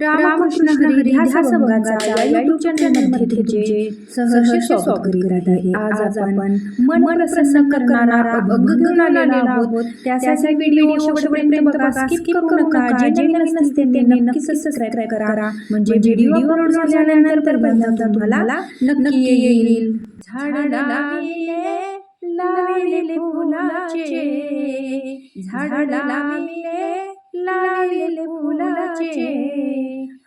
रामकृष्ण हरी ध्यास भंगाचा या युट्यूब चॅनलमध्ये तुमचे सहर्ष स्वागत करीत आहे. आज आपण मन प्रसन्न करणारा अभंग घेऊन आलेलो आहोत. त्यासाठी व्हिडिओ शेवटपर्यंत बघा स्किप करू नका. जे नवीन असतील ते नक्की सबस्क्राईब करा. म्हणजे व्हिडिओ अपलोड झाल्यानंतर पहिल्यांदा तुम्हाला नक्की येईल. झाड लाविले लाविले फुलाचे. झाड लाविले लाविले फुलाचे.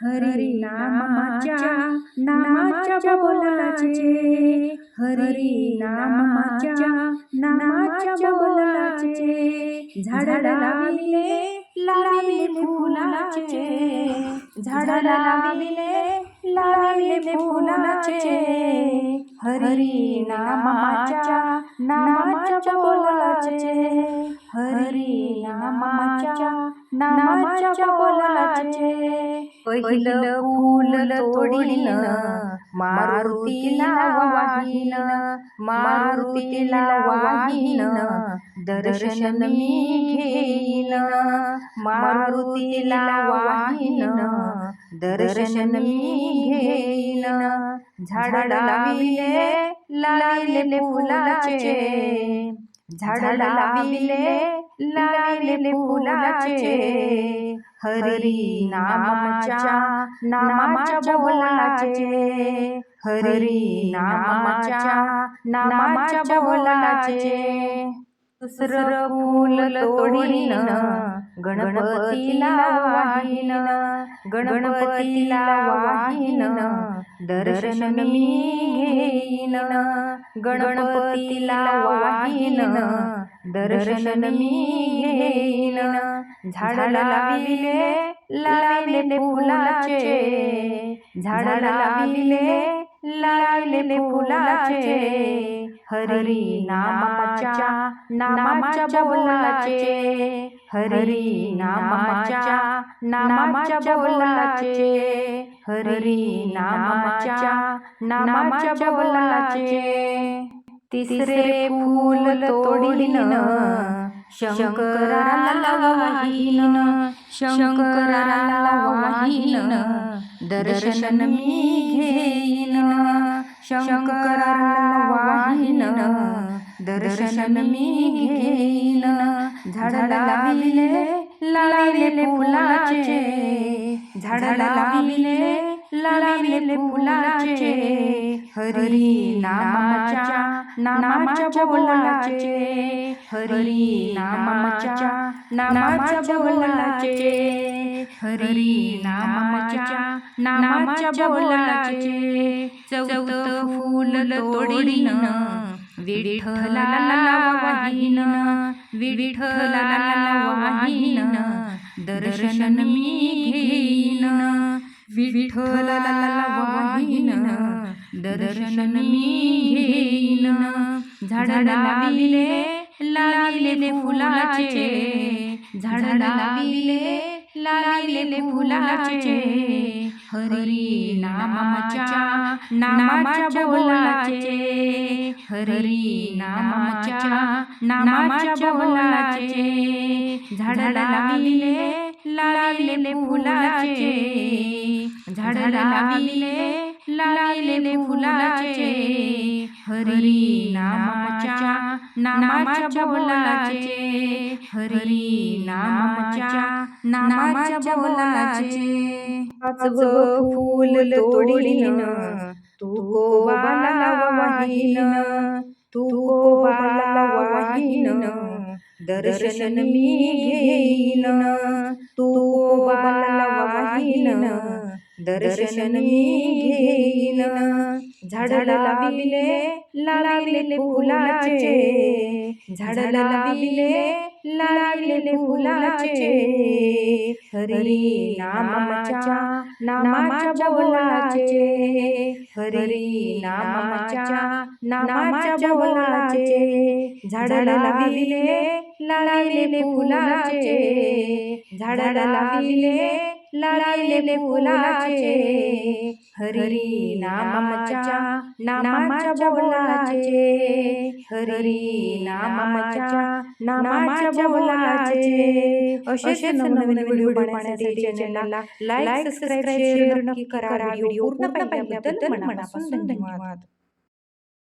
हरी नामाच्या नामाच्या बोलाचे. हरी नामाच्या नामाच्या बोलाचे. झाड लाविले लाविले फुलाचे. झाड लाविले लाविले फुलाचे. हरी नामाच्या नामाच्या बोलाचे. हरी नामाच्या नामाच्या बोलाचे. पहिलं फूल तोडीन मारुतीला वाहीन. मारुतीला वाहीन. दर्शन मी घेईन मारुतीला वाहीन. दर्शन मी घेईन. झाड लाविले लाविले फुलाचे. झाड लाविले लाविले फुलाचे. हरी नामाच्या नामाच्या बोलाचे. हरी नामाच्या नामाच्या बोलाचे. दुसरं फूल तोडीन. गणपतीला वाहिन गणपतीला वाहिन दर्शन मी घेईन गणपतीला वाहिन दर्शन मी घेईन. झाड लाविले लाविले फुलाचे झाड लाविले लाविले फुलाचे. हरी नामाच्या नामाच्या बोलाचे हरी नामाच्या नामाच्या बोलाचे. हरी नामाच्या नामाच्या बोलाचे. तिसरे फूल तोडीन. शंकराला वाहीन शंकराला वाहीन दर्शन मी घेईन. शंकराला वाहीन दर्शन मी घेईन. झाड लाविले लाविले फुलाचे. झाड लाविले लाविले फुलाचे. हरी नामाच्या नामाच्या बोलाचे. हरी नामाच्या नामाच्या बोलाचे. हरी नामाच्या नामाच्या बोलाचे. चौथ फूल तोडीन. विठ्ठला वाहीन विठ्ठला वाहीन दर्शन मी घेईन विठ्ठला वाहीन दर्शन मी घेईन. झाड लाविले लाविले फुलाचे. झाड लाविले लाविले फुलाचे. हरी नामाच्या नामाच्या बोलाचे. हरी नामाच्या नामाच्या बोलाचे. झाड लाविले लाविले फुलाचे. झाड लाविले लाविले फुलाचे. हरी नामाच्या नामाच्या बोलाचे. हरी नामाच्या नामाच्या बोलाचे. फूल तोडीन तू गोवाला वाहीन तू गोवाला वाहीन दर्शन मी घेईन तू गोवाला वाहीन दर्शन मी घेईन. झाड लाविले लाविले फुलाचे. झाड लाविले लाविले फुलाचे. हरी नामाच्या नामाच्या बोलाचे. हरी नामाच्या नामाच्या बोलाचे. झाड लाविले लाविले फुलाचे. झाड लाविले लावलेले फुलाचे. हरी नामाच्या नामाच्या बोलाचे. हरी नामाच्या नामाच्या बोलाचे. असेच नवनवीन व्हिडिओ पाहण्यासाठी चॅनलला लाईक सबस्क्राईब शेअर नक्की करा. व्हिडिओ पूर्ण पाहिल्याबद्दल मनापासून धन्यवाद.